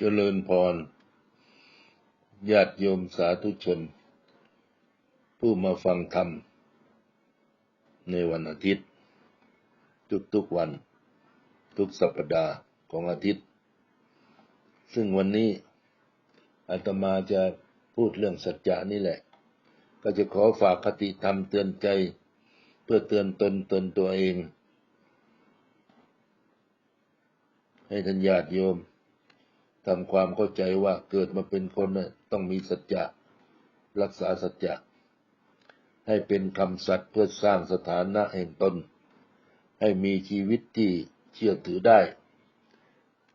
เจริญพร ญาติโยมสาธุชน ผู้มาฟังธรรม ในวันอาทิตย์ ทุกๆวัน ทุกสัปดาห์ของอาทิตย์ ซึ่งวันนี้อาตมาจะพูดเรื่องสัจจานี่แหละ ก็จะขอฝากคติธรรมเตือนใจ เพื่อเตือนตนตนตัวเอง ให้ท่านญาติโยม ทำความเข้าใจว่าเกิดมาเป็นคนน่ะต้องมีสัจจะรักษาสัจจะให้เป็นคำสัตย์เพื่อสร้างสถานะแห่งตน ให้มีชีวิตที่เชื่อถือได้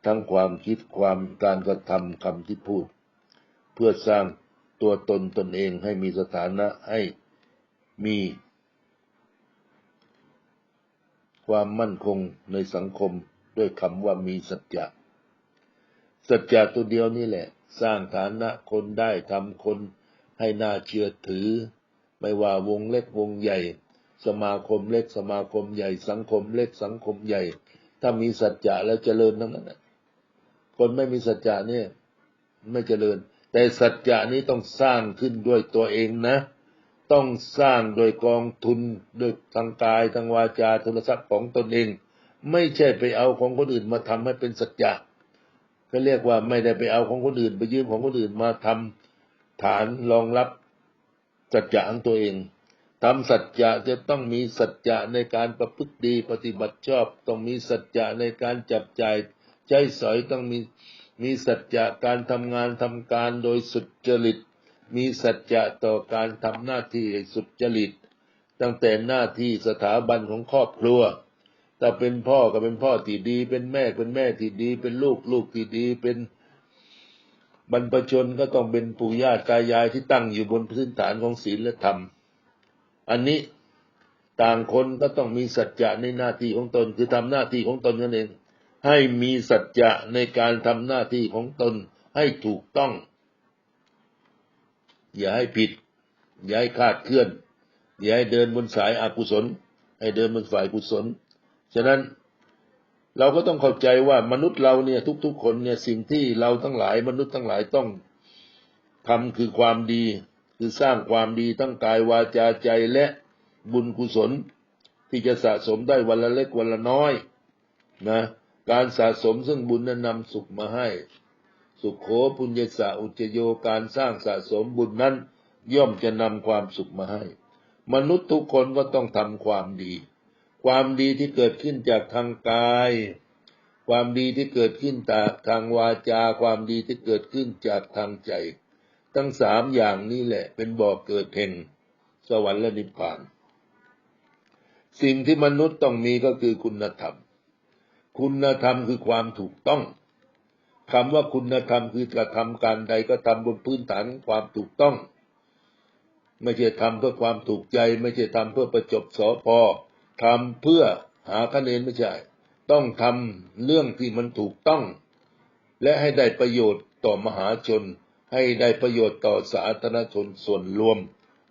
ทั้งความคิดความการกระทำคำที่พูด เพื่อสร้างตัวตนตนเองให้มีสถานะให้มี ความมั่นคงในสังคมด้วยคำว่ามีสัจจะ สัจจะตัวเดียวนี่แหละ สร้างฐานะคนได้ทำคนให้น่าเชื่อถือ ไม่ว่าวงเล็กวงใหญ่ สมาคมเล็กสมาคมใหญ่ สังคมเล็กสังคมใหญ่ ถ้ามีสัจจะแล้วเจริญทั้งนั้นคนไม่มีสัจจะเนี่ย ไม่เจริญ แต่สัจจะนี้ต้องสร้างขึ้นด้วยตัวเองนะต้องสร้างโดยกองทุนโดยทางกายทางวาจาโทรศัพท์ของตนเอง ไม่ใช่ไปเอาของคนอื่นมาทำให้เป็นสัจจะ ก็เรียกว่าไม่ได้ไปเอาของคนอื่น ไปยืมของคนอื่นมาทำฐานรองรับสัจจะของตัวเองทำสัจจะจะต้องมีสัจจะในการประพฤติดีปฏิบัติชอบ ต้องมีสัจจะในการจับจ่ายใจสอยต้องมีมีสัจจะการทำงานทำการโดยสุจริต มีสัจจะต่อการทำหน้าที่สุจริต ตั้งแต่หน้าที่สถาบันของครอบครัว ถ้าเป็นพ่อก็เป็นพ่อที่ดี เป็นแม่เป็นแม่ที่ดี เป็นลูกลูกที่ดี เป็นบรรพชนก็ต้องเป็นปู่ย่าตายายที่ตั้งอยู่บนพื้นฐานของศีลและธรรม อันนี้ต่างคนก็ต้องมีสัจจะในหน้าที่ของตน คือทำหน้าที่ของตนนั่นเอง ให้มีสัจจะในการทำหน้าที่ของตนให้ถูกต้อง อย่าให้ผิด อย่าให้คาดเคลื่อน อย่าให้เดินบนสายอากุศล ให้เดินบนฝ่ายกุศล ฉะนั้นเราก็ต้องเข้าใจว่ามนุษย์เราเนี่ยทุก ๆ คนเนี่ยสิ่งที่เราทั้งหลาย มนุษย์ทั้งหลายต้องทำคือความดี คือสร้างความดีทั้งกายวาจาใจและบุญกุศล ที่จะสะสมได้วันละเล็กวันละน้อยนะการสะสมซึ่งบุญนั้นนำสุขมาให้ สุขโขปุญญาสะอุจโยการสร้างสะสมบุญนั้น ย่อมจะนำความสุขมาให้ มนุษย์ทุกคนก็ต้องทำความดี ความดีที่เกิดขึ้นจากทางกาย ความดีที่เกิดขึ้นจากทางวาจา ความดีที่เกิดขึ้นจากทางใจ ทั้งสามอย่างนี้แหละ เป็นบ่อกเกิดแห่งสวรรค์และนิพพาน สิ่งที่มนุษย์ต้องมีก็คือคุณธรรม คุณธรรมคือความถูกต้องคำว่าคุณธรรมคือกระทำการใดก็ทำบนพื้นฐานความถูกต้อง ไม่ใช่ทำเพื่อความถูกใจ ไม่ใช่ทำเพื่อประจบสอพอ ทำเพื่อหาคะแนนไม่ใช่ ต้องทำเรื่องที่มันถูกต้อง และให้ได้ประโยชน์ต่อมหาชน ให้ได้ประโยชน์ต่อสาธารณชนส่วนรวม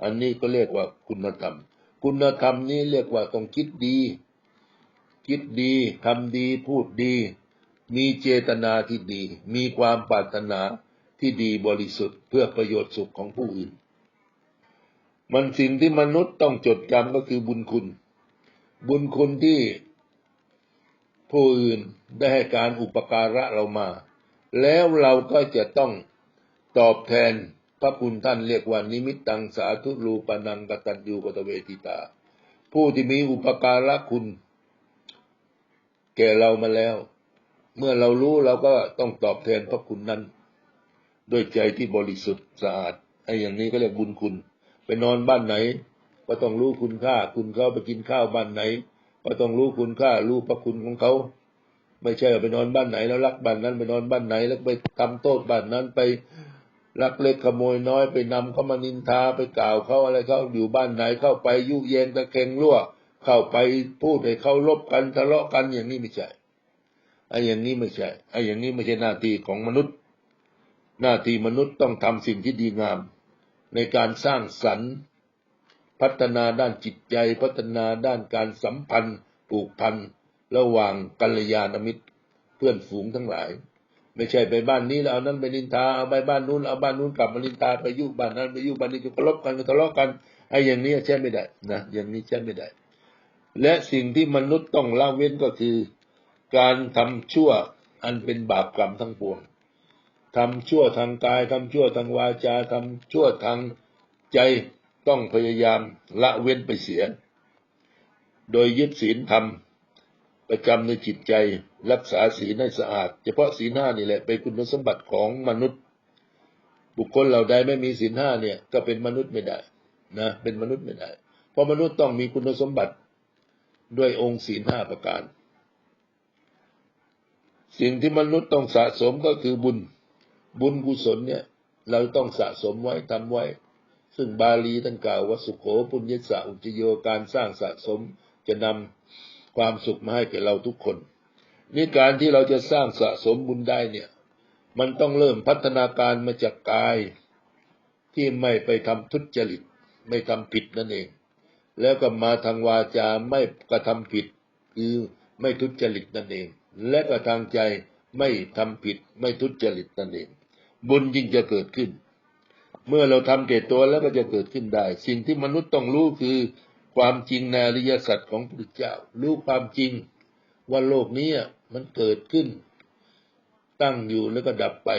อันนี้ก็เรียกว่าคุณธรรม คุณธรรมนี้เรียกว่าต้องคิดดี คิดดีทำดีพูดดี มีเจตนาที่ดี มีความปรารถนาที่ดีบริสุทธิ์เพื่อประโยชน์สุขของผู้อื่น มันสิ่งที่มนุษย์ต้องจดจำก็คือบุญคุณ บุญคุณที่ผู้อื่นได้ให้การอุปการะเรามา แล้วเราก็จะต้องตอบแทนพระคุณท่านเรียกว่านิมิตตังสาธุรูปนังกตัญญูกตเวทิตา ผู้ที่มีอุปการะคุณ แก่เรามาแล้ว เมื่อเรารู้เราก็ต้องตอบแทนพระคุณนั้น ด้วยใจที่บริสุทธิ์สะอาดไอ้อย่างนี้ก็เรียกบุญคุณ ไปนอนบ้านไหน ก็ต้องรู้คุณค่า คุณเขาไปกินข้าวบ้านไหน ก็ต้องรู้คุณค่า รู้พระคุณของเขา ไม่ใช่ไปนอนบ้านไหนแล้วรักบ้านนั้นไปนอนบ้านไหน แล้วไปทำโทษบ้านนั้นไปรักเล็กขโมยน้อยไปนำเขามานินทาไปกล่าวเขาอะไรเขาอยู่บ้านไหนเข้าไปยุแยงตะเคงรั่ว เข้าไปพูดให้เขาลบกันทะเลาะกันอย่างนี้ไม่ใช่ไอ้อย่างนี้ไม่ใช่ไอ้อย่างนี้ไม่ใช่หน้าที่ของมนุษย์ หน้าที่มนุษย์ต้องทำสิ่งที่ดีงาม ในการสร้างสรรค์ พัฒนาด้านจิตใจ พัฒนาด้านการสัมพันธ์ผูกพันระหว่างกัลยาณมิตรเพื่อนฝูงทั้งหลาย ไม่ใช่ไปบ้านนี้แล้วเอานั้นไปนินทาเอาไปบ้านนู้นเอาบ้านนู้นกลับมานินทาไปยุบ้านนั้นไปยุบ้านนี้จะทะเลาะกันทะเลาะกันไอ้อย่างนี้ใช่ไม่ได้นะอย่างนี้ใช่ไม่ได้ และสิ่งที่มนุษย์ต้องละเว้นก็คือ การทำชั่วอันเป็นบาปกรรมทั้งปวงทำชั่วทางกายทำชั่วทางวาจาทำชั่วทางใจ ต้องพยายามละเว้นไปเสีย โดยยึดศีลธรรมประจำในจิตใจรักษาศีลให้สะอาด เฉพาะศีลห้านี่แหละเป็นคุณสมบัติของมนุษย์ บุคคลเหล่าใดไม่มีศีลห้าเนี่ย ก็เป็นมนุษย์ไม่ได้นะเป็นมนุษย์ไม่ได้ เพราะมนุษย์ต้องมีคุณสมบัติด้วยองค์ศีลห้าประการ สิ่งที่มนุษย์ต้องสะสมก็คือบุญ บุญกุศลเนี่ย เราต้องสะสมไว้ทำไว้ ซึ่งบาลีท่านกล่าวว่าสุขโขปุญญสะอุจโยการสร้างสะสมจะนำความสุขมาให้แก่เราทุกคนนี่การที่เราจะสร้างสะสมบุญได้เนี่ย มันต้องเริ่มพัฒนาการมาจากกาย ที่ไม่ไปทำทุจริต ไม่ทำผิดนั่นเอง แล้วก็มาทางวาจาไม่กระทำผิด คือไม่ทุจริตนั่นเอง และก็ทางใจไม่ทำผิด ไม่ทุจริตนั่นเอง บุญยิ่งจะเกิดขึ้น เมื่อเราทำเกตตัวแล้วก็จะเกิดขึ้นได้ สิ่งที่มนุษย์ต้องรู้คือ ความจริงในอริยสัจของพระเจ้า รู้ความจริงว่าโลกนี้มันเกิดขึ้น ตั้งอยู่แล้วก็ดับไป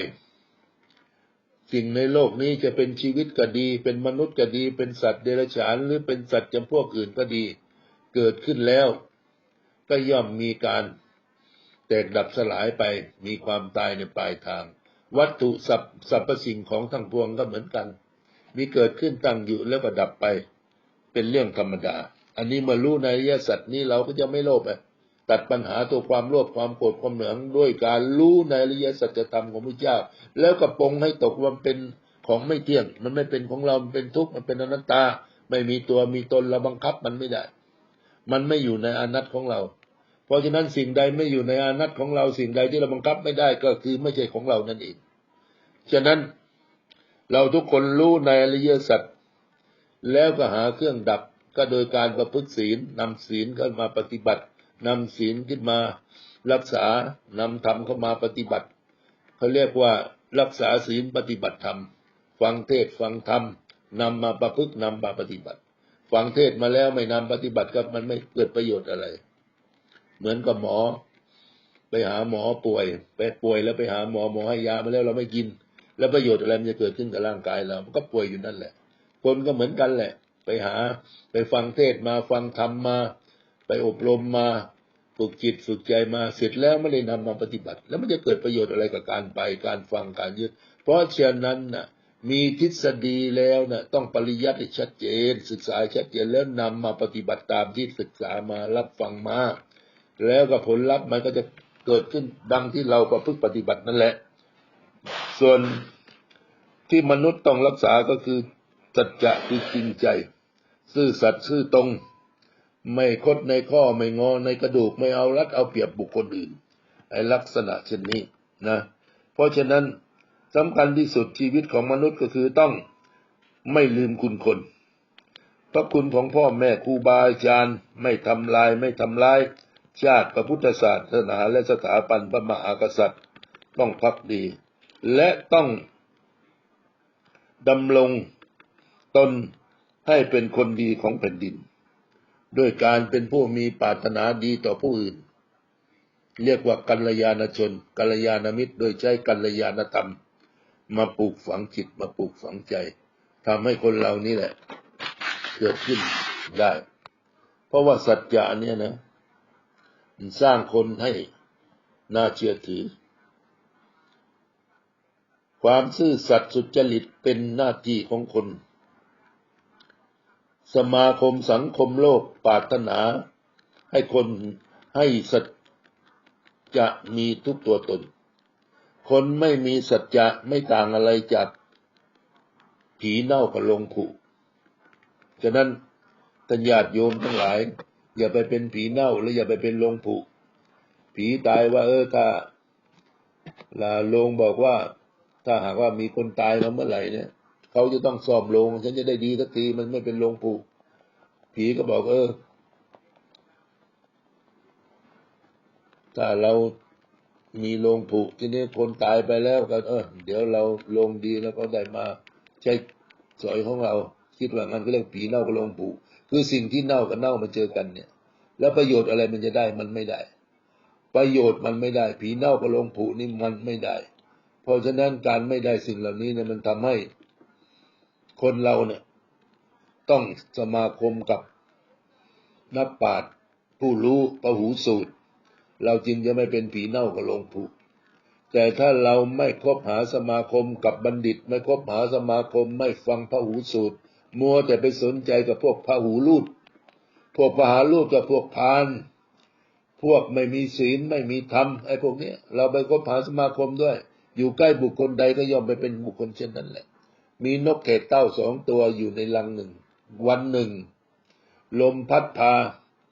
สิ่งในโลกนี้จะเป็นชีวิตก็ดี เป็นมนุษย์ก็ดี เป็นสัตว์เดรัจฉานหรือเป็นสัตว์จำพวกอื่นก็ดี เกิดขึ้นแล้ว ก็ย่อมมีการแตกดับสลายไป มีความตายในปลายทาง วัตถุสัพสรรพสิ่งของทั้งปวงก็เหมือนกัน มีเกิดขึ้นตั้งอยู่แล้วก็ดับไป เป็นเรื่องธรรมดา อันนี้มารู้ในอริยสัจนี้เราก็จะไม่โลภตัดปัญหาตัวความโลภความโกรธความเหนืองด้วยการรู้ในอริยสัจธรรมของพระเจ้า แล้วก็ปรงให้ตกว่าเป็นของไม่เที่ยง มันไม่เป็นของเรา มันเป็นทุกข์ มันเป็นอนัตตา ไม่มีตัวมีตนเราบังคับมันไม่ได้ มันไม่อยู่ในอนัตของเรา ราะฉะนั้นสิ่งใดไม่อยู่ในอานัตของเราสิ่งใดที่เราบังคับไม่ได้ก็คือไม่ใช่ของเรานั่นเอง ฉะนั้นเราทุกคนรู้ในอริยสัจแล้วก็หาเครื่องดับก็โดยการประพฤติศีลนำศีลเข้ามาปฏิบัตินำศีลขึ้นมารักษานำธรรมเข้ามาปฏิบัติเขาเรียกว่ารักษาศีลปฏิบัติธรรม ฟังเทศฟังธรรมนำมาประพฤตินำมาปฏิบัติ ฟังเทศมาแล้วไม่นำปฏิบัติก็มันไม่เกิดประโยชน์อะไร เหมือนกับหมอ ไปหาหมอป่วยไปป่วยแล้วไปหาหมอหมอให้ยามาแล้วเราไม่กิน แล้วประโยชน์อะไรมันจะเกิดขึ้นกับร่างกายเรา มันก็ป่วยอยู่นั่นแหละ คนก็เหมือนกันแหละ ไปหาไปฟังเทศมาฟังธรรมมา ไปอบรมมาฝึกจิตฝึกใจมาเสร็จแล้วไม่ได้นำมาปฏิบัติ แล้วมันจะเกิดประโยชน์อะไรกับการไปการฟังการยึด เพราะฉะนั้นน่ะมีทฤษฎีแล้วนะ่ะต้องปริยัติชัดเจน ศึกษาชัดเจนแล้วนำมาปฏิบัติตามที่ศึกษามารับฟังมา แล้วก็ผลลัพธ์มันก็จะเกิดขึ้นดังที่เราประพฤติปฏิบัตินั่นแหละ ส่วนที่มนุษย์ต้องรักษาก็คือสัจจะคือจริงใจ ซื่อสัตย์ซื่อตรง ไม่คดในข้อไม่งอในกระดูกไม่เอารัดเอาเปรียบบุคคลอื่น ไอลักษณะเช่นนี้นะ เพราะฉะนั้นสำคัญที่สุดชีวิตของมนุษย์ก็คือต้องไม่ลืมคุณคน พระคุณของพ่อแม่ครูบาอาจารย์ ไม่ทำลายไม่ทำลาย ชาติพระพุทธศาสนาและสถาบันพระมหากษัตริย์ต้องพักดี และต้องดำรงตนให้เป็นคนดีของแผ่นดิน ด้วยการเป็นผู้มีปรารถนาดีต่อผู้อื่น เรียกว่ากัลยาณชน กัลยาณมิตร โดยใช้กัลยาณธรรม มาปลูกฝังจิตมาปลูกฝังใจทำให้คนเรานี่แหละ เกิดขึ้นได้ เพราะว่าสัจจะเนี่ยนะ สร้างคนให้น่าเชื่อถือ ความซื่อสัตย์สุจริตเป็นหน้าที่ของคน สมาคมสังคมโลกปรารถนาให้คนให้สัจจะมีทุกตัวตน คนไม่มีสัจจะไม่ต่างอะไรจากผีเน่ากับลงขุฉะนั้นตัญญาติโยมทั้งหลาย อย่าไปเป็นผีเน่าหรือย่าไปเป็นลงผุ ผีตายว่า เออถ้าลาลงบอกว่า ถ้าหากว่ามีคนตายมาเมื่อไหร่เนี่ยเขาจะต้องซ่อมลง ฉันจะได้ดีสักทีมันไม่เป็นลงผุ ผีก็บอกเออ ถ้าเรามีโรงผุทีนี้คนตายไปแล้วก็เออเดี๋ยวเราลงดีแล้วก็ได้มาใช้สอยของเรา คิดว่างั้นก็เรียกผีเน่ากับโรงผุ คือสิ่งที่เน่ากับเน่ามาเจอกันเนี่ย แล้วประโยชน์อะไรมันจะได้มันไม่ได้ ประโยชน์มันไม่ได้ ผีเน่ากับโรงผุนี่มันไม่ได้ เพราะฉะนั้นการไม่ได้สิ่งเหล่านี้เนี่ยมันทำให้คนเราเนี่ยต้องสมาคมกับนักปราชญ์ผู้รู้ปหูสูตร เราจึงจะไม่เป็นผีเน่ากับโรงผุแต่ถ้าเราไม่คบหาสมาคมกับบัณฑิต ไม่คบหาสมาคมไม่ฟังพระหูสูตร มัวแต่ไปสนใจกับพวกพหูลูดพวกพหาลูดกับพวกพานพวกไม่มีศีลไม่มีธรรมไอ้พวกนี้เราไปคบหาสมาคมด้วย อยู่ใกล้บุคคลใดก็ย่อมไปเป็นบุคคลเช่นนั้นแหละ มีนกเขตเต้าสองตัวอยู่ในรังหนึ่ง วันหนึ่ง ลมพัดพา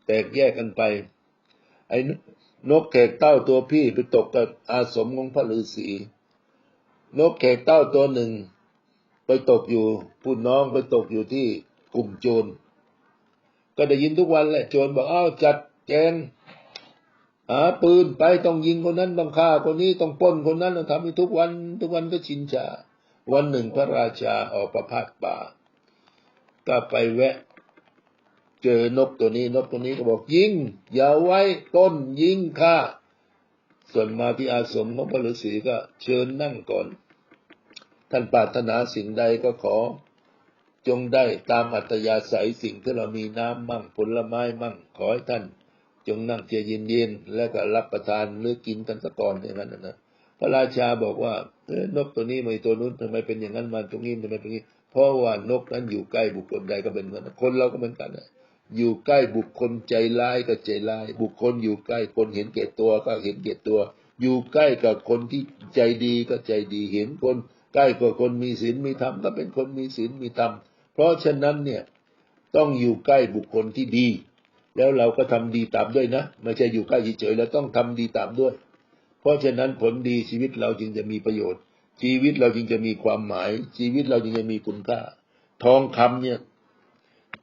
แตกแยกกันไป ไอ้นกแขกเต้าตัวพี่ไปตกกับอาสมของพระฤาษีนกแขกเต้าตัวหนึ่ง ไปตกอยู่ผู้น้องไปตกอยู่ที่กลุ่มโจร ก็ได้ยินทุกวันแหละโจรบอกอ้าวจัดแจงหาปืนไปต้องยิงคนนั้นต้องฆ่าคนนี้ต้องป้นคนนั้นทำให้ทุกวัน ทุกวันก็ชินชา วันหนึ่งพระราชาออกประพาสป่า ก็ไปแวะ เจอนกตัวนี้นกตัวนี้ก็บอกยิง อย่าไว้ต้นยิงฆ่า ส่วนมาที่อาสมของพระฤาษีก็เชิญนั่งก่อน ท่านปรารถนาสิ่งใดก็ขอ จงได้ตามอัตยาศัยสิ่งที่เรามีน้ำมั่งผลไม้มั่ง ขอให้ท่าน จงนั่งเจเย็นๆแล้วก็รับประทานหรือกินกันสักก่อนอย่างนั้นนะพระราชาบอกว่านกตัวนี้ไม่ตัวนู้นทำไมเป็นอย่างนั้นมันตรงนี้ทำไมเป็นอย่างนี้ เพราะว่านกนั้นอยู่ใกล้บุคคลใดก็เป็นเหมือนคนเราก็เหมือนกันนะอยู่ใกล้บุคคลใจร้ายก็ใจร้าย บุคคลอยู่ใกล้คนเห็นแก่ตัวก็เห็นแก่ตัว อยู่ใกล้กับคนที่ใจดีก็ใจดีเห็นคน ใกล้กับคนมีศีลมีธรรมก็เป็นคนมีศีลมีธรรม เพราะฉะนั้นเนี่ยต้องอยู่ใกล้บุคคลที่ดี แล้วเราก็ทำดีตามด้วยนะไม่ใช่อยู่ใกล้เฉยๆแล้วต้องทำดีตามด้วย เพราะฉะนั้นผลดีชีวิตเราจึงจะมีประโยชน์ ชีวิตเราจึงจะมีความหมาย ชีวิตเราจึงจะมีคุณค่า ทองคำเนี่ย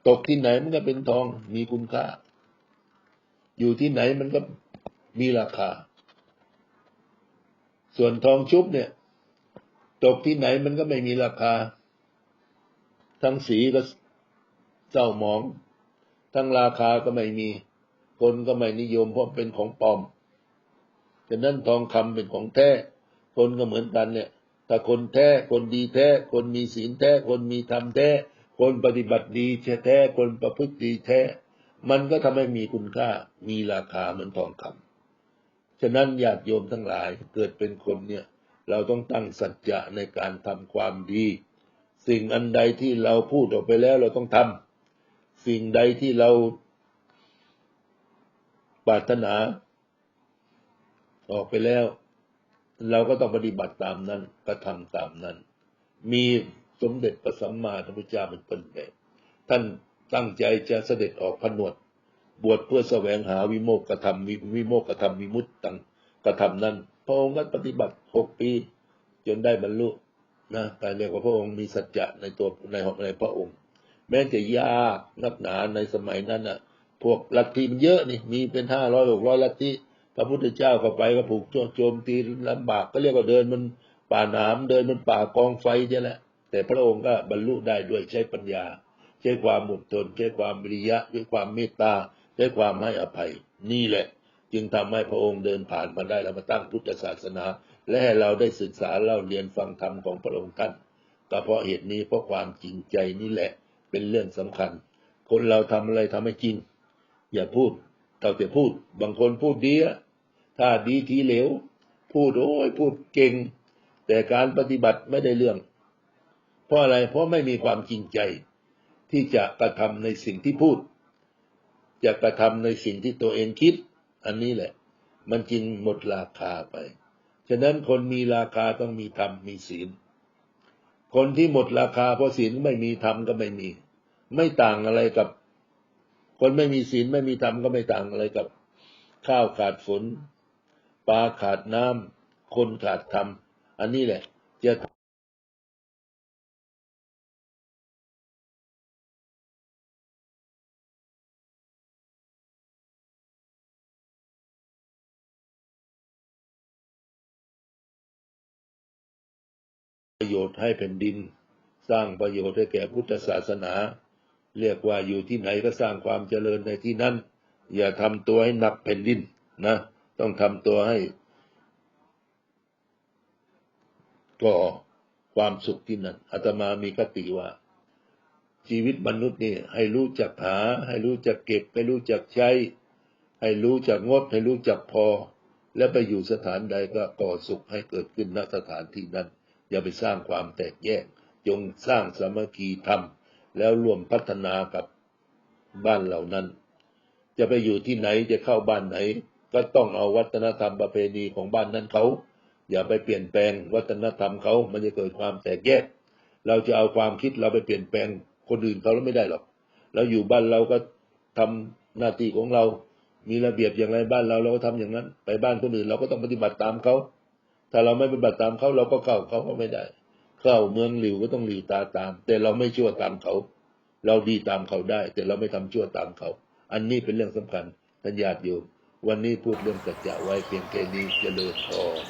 ตกที่ไหนมันก็เป็นทองมีคุณค่า อยู่ที่ไหนมันก็มีราคา ส่วนทองชุบเนี่ย ตกที่ไหนมันก็ไม่มีราคา ทั้งสีก็เศร้าหมอง ทั้งราคาก็ไม่มี คนก็ไม่นิยมเพราะเป็นของปลอมฉะนั้นทองคำเป็นของแท้ คนก็เหมือนกันเนี่ย ถ้าคนแท้ คนดีแท้ คนมีศีลแท้ คนมีธรรมแท้ คนปฏิบัติดีแท้ คนประพฤติดีแท้ มันก็ทำให้มีคุณค่า มีราคาเหมือนทองคำฉะนั้นญาติโยมทั้งหลายเกิดเป็นคนเนี่ย เราต้องตั้งสัจจะในการทำความดี สิ่งอันใดที่เราพูดออกไปแล้วเราต้องทำสิ่งใดที่เราปรารถนา ออกไปแล้ว เราก็ต้องปฏิบัติตามนั้นกระทำตามนั้น มีสมเด็จพระสัมมาสัมพุทธเจ้าเป็นต้นแบบท่านตั้งใจจะเสด็จออกผนวด บวชเพื่อแสวงหาวิโมกขธรรมวิโมกขธรรมวิมุตตังกระทำนั้น พระองค์ก็ปฏิบัติหกปี จนได้บรรลุนะแต่เรียกว่าพระองค์มีสัจจะในตัวในหในพระองค์ แม้จะยากนักหนาในสมัยนั้นอะ พวกลัทธิมันเยอะนี่มีเป็นห้าร้อยหกร้อยลัทธิพระพุทธเจ้าเข้าไปก็ผูกโจมตีลำบากก็เรียกว่าเดินมันป่าหนามเดินมันป่ากองไฟใช่ยแหละ แต่พระองค์ก็บรรลุได้ด้วยใช้ปัญญา ใช้ความอดทนใช้ความวิริยะใช้ความเมตตาใช้ความให้อภัย นี่แหละ จึงทำให้พระองค์เดินผ่านมาได้แล้วมาตั้งพุทธศาสนา และให้เราได้ศึกษาเล่าเรียนฟังธรรมของพระองค์ท่านก็เพราะเหตุนี้เพราะความจริงใจนี่แหละ เป็นเรื่องสำคัญ คนเราทำอะไรทำให้จริง อย่าพูดเต่าแต่พูด บางคนพูดดีถ้าดีทีเหลว พูดโอ้ยพูดเก่ง แต่การปฏิบัติไม่ได้เรื่อง เพราะอะไรเพราะไม่มีความจริงใจ ที่จะกระทำในสิ่งที่พูด จะกระทำในสิ่งที่ตัวเองคิด อันนี้แหละ มันจึงหมดราคาไป ฉะนั้นคนมีราคาต้องมีธรรมมีศีล คนที่หมดราคาเพราะศีลไม่มีธรรมก็ไม่มี ไม่ต่างอะไรกับ คนไม่มีศีลไม่มีธรรมก็ไม่ต่างอะไรกับ ข้าวขาดฝนปลาขาดน้ำคนขาดธรรม อันนี้แหละจะ ประโยชน์ให้แผ่นดิน สร้างประโยชน์ให้แก่พุทธศาสนา เรียกว่าอยู่ที่ไหนก็สร้างความเจริญในที่นั้น อย่าทำตัวให้หนักแผ่นดินนะ ต้องทำตัวให้ก่อความสุขที่นั่นอาตมามีคติว่า ชีวิตมนุษย์นี่ให้รู้จักหา ให้รู้จักเก็บ ให้รู้จักใช้ ให้รู้จักงด ให้รู้จักพอ และไปอยู่สถานใดก็ก่อสุขให้เกิดขึ้นณสถานที่นั้น อย่าไปสร้างความแตกแยก จงสร้างสามัคคีธรรม แล้วร่วมพัฒนากับบ้านเหล่านั้น จะไปอยู่ที่ไหนจะเข้าบ้านไหน ก็ต้องเอาวัฒนธรรมประเพณีของบ้านนั้นเขา อย่าไปเปลี่ยนแปลงวัฒนธรรมเขา มันจะเกิดความแตกแยก เราจะเอาความคิดเราไปเปลี่ยนแปลงคนอื่นเขาแล้วไม่ได้หรอก เราอยู่บ้านเราก็ทำหน้าที่ของเรา มีระเบียบอย่างไรบ้านเราเราก็ทำอย่างนั้น ไปบ้านคนอื่นเราก็ต้องปฏิบัติตามเขา ถ้าเราไม่ปฏิบัติตามเขาเราก็เข้าเขาก็ไม่ได้ เข้าเมืองหลิวก็ต้องหลิวตาตาม แต่เราไม่ชั่วตามเขา เราดีตามเขาได้ แต่เราไม่ทำชั่วตามเขา อันนี้เป็นเรื่องสำคัญท่านญาติโยมวันนี้พูดเรื่องสัจจะไว้เพียงแค่นี้เจริญพร